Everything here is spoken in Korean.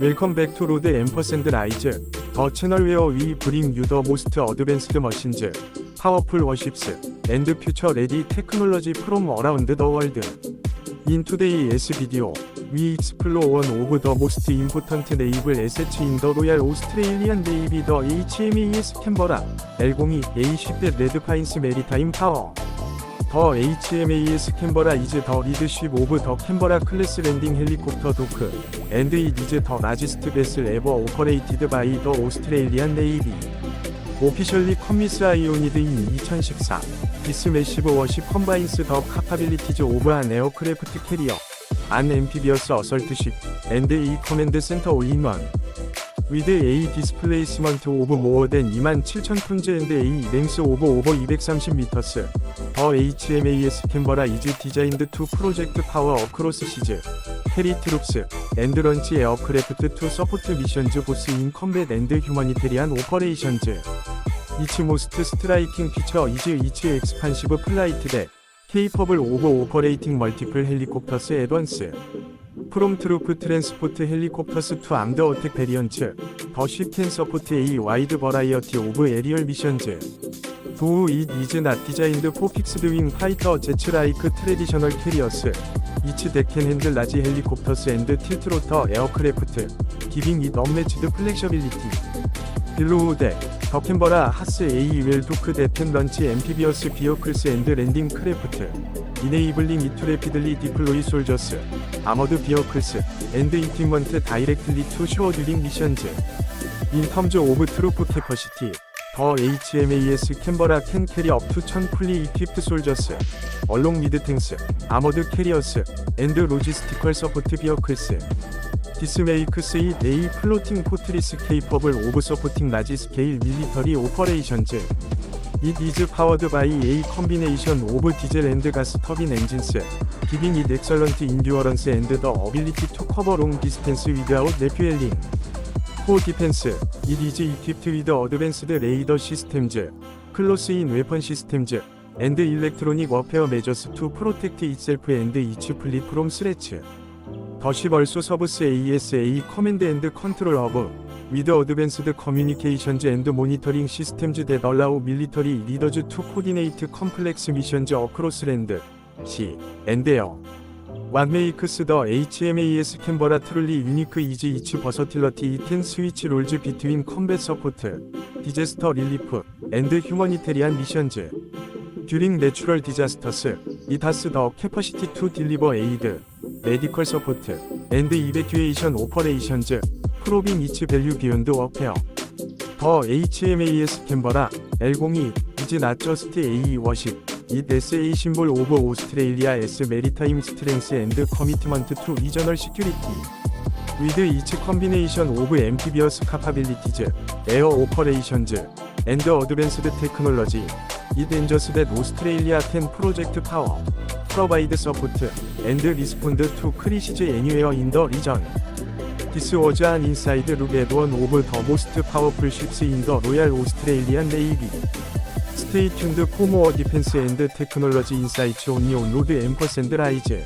웰컴 백투 로드 앰퍼샌드 라이즈 더 채널웨어 위 브링 유더 모스트 어드밴스드 머신즈 파워풀 워십스 앤드 퓨처 레디 테크놀로지 프롬 어라운드 더 월드 In today's video, we explore one of the most important naval assets in the Royal Australian Navy, the HMAS Canberra, L02 A10 Red Pines Maritime Power. 더 HMAS 캔버라 이제 더 리드십 오브 더 캔버라 클래스 랜딩 헬리콥터 도크 앤드 이제 더 라지스트 베슬 에버 오퍼레이티드 바이 더 오스트레일리안 네이비 오피셜리 커미스라이오니드인2014 디스 메시브 워시 컴바인스 더 카파빌리티즈 오브 안 아 에어크래프트 캐리어 안 엠피비어스 어설트십 앤드 이 커맨드 센터 올인원 위드 A 디스플레이스먼트 오브 모어 된 27,000톤즈 앤드 A 랭스 오브 오버 230미터스 더 HMAS 캔버라 이즈 디자인드 투 프로젝트 파워 어크로스 시즈 밀리 트룹스 앤드런치 에어크래프트 2 서포트 미션즈 보스 인 컴뱃 랜드 휴머니테리안 오퍼레이션즈 이치 모스트 스트라이킹 피처 이즈 이츠 엑스판시브 플라이트 대 케이퍼블 오버 오퍼레이팅 멀티플 헬리콥터스 에드스 프롬 트루프 트랜스포트 헬리콥터스 2암더 어택 베리언츠 더쉽캔 서포트 A 와이드 버라이어티 오브 에리얼 미션즈 도우 잇 이즈 낫 디자인드 포 픽스드 윙 파이터 제츠 라이크 트레디셔널 캐리어스 이츠 데켄 핸들 라지 헬리콥터스 앤드 틸트로터 에어크래프트 기빙 잇 업매치드 플렉셔빌리티 빌로우 데 더캔버라 하스 에이 웰토크 데펜 런치 엠피비어스 비어클스 앤드 랜딩 크래프트 이네이블링 이투레피들리 디플로이 솔저스 아머드 비어클스 앤드 이팅먼트 다이렉틀리 투 쇼어듀링 미션즈 인 텀즈 오브 트루프 캐퍼시티 더 HMAS 캔버라 캔캐리 업투 천쿨리 이티프 솔저스 얼롱 리드 탱스 아머드 캐리어스 앤드 로지스티컬 서포트 비어클스 디스메이크스 이 데이 플로팅 포트리스 케이퍼블 오브 서포팅 라지 스케일 밀리터리 오퍼레이션즈 It is powered by a combination of diesel and gas turbine engines, giving it excellent endurance and the ability to cover long distance without refueling. 코어 디펜스, It is equipped with advanced radar systems, close in weapon systems, and electronic warfare measures to protect itself and its fleet from threats. 더시 벌소 서브스 ASA 커맨드 앤드 컨트롤 허브 위드 어드밴스드 커뮤니케이션즈 앤드 모니터링 시스템즈 데 널라우 밀리터리 리더즈 투 코디네이트 컴플렉스 미션즈 어크로스 랜드 시 앤데어 왁메이크스 더 HMAS 캔버라 트롤리 유니크 이즈 이츠 버서틸러티 이텐 스위치 롤즈 비트윈 컴뱃 서포트 디제스터 릴리프 앤드 휴머니테리안 미션즈 듀링 내추럴 디자스터스 이타스 더 캐퍼시티 투 딜리버 에이드 메디컬 서포트 앤드 이베큐에이션 오퍼레이션즈 프로빙 이츠 밸류 비욘드 워페어 더 HMAS 캔버라 L02 이즈 낫저스트 AE 워십 It is a symbol of Australia's maritime strength and commitment to regional security. With its combination of amphibious capabilities, air operations, and advanced technology, it ensures that Australia can project power, provide support, and respond to crises anywhere in the region. This was an inside look at one of the most powerful ships in the Royal Australian Navy. 스테이 튠드 포모어 디펜스 앤드 테크놀러지 인사이츠 온니 온 로드 앰퍼센드 라이즈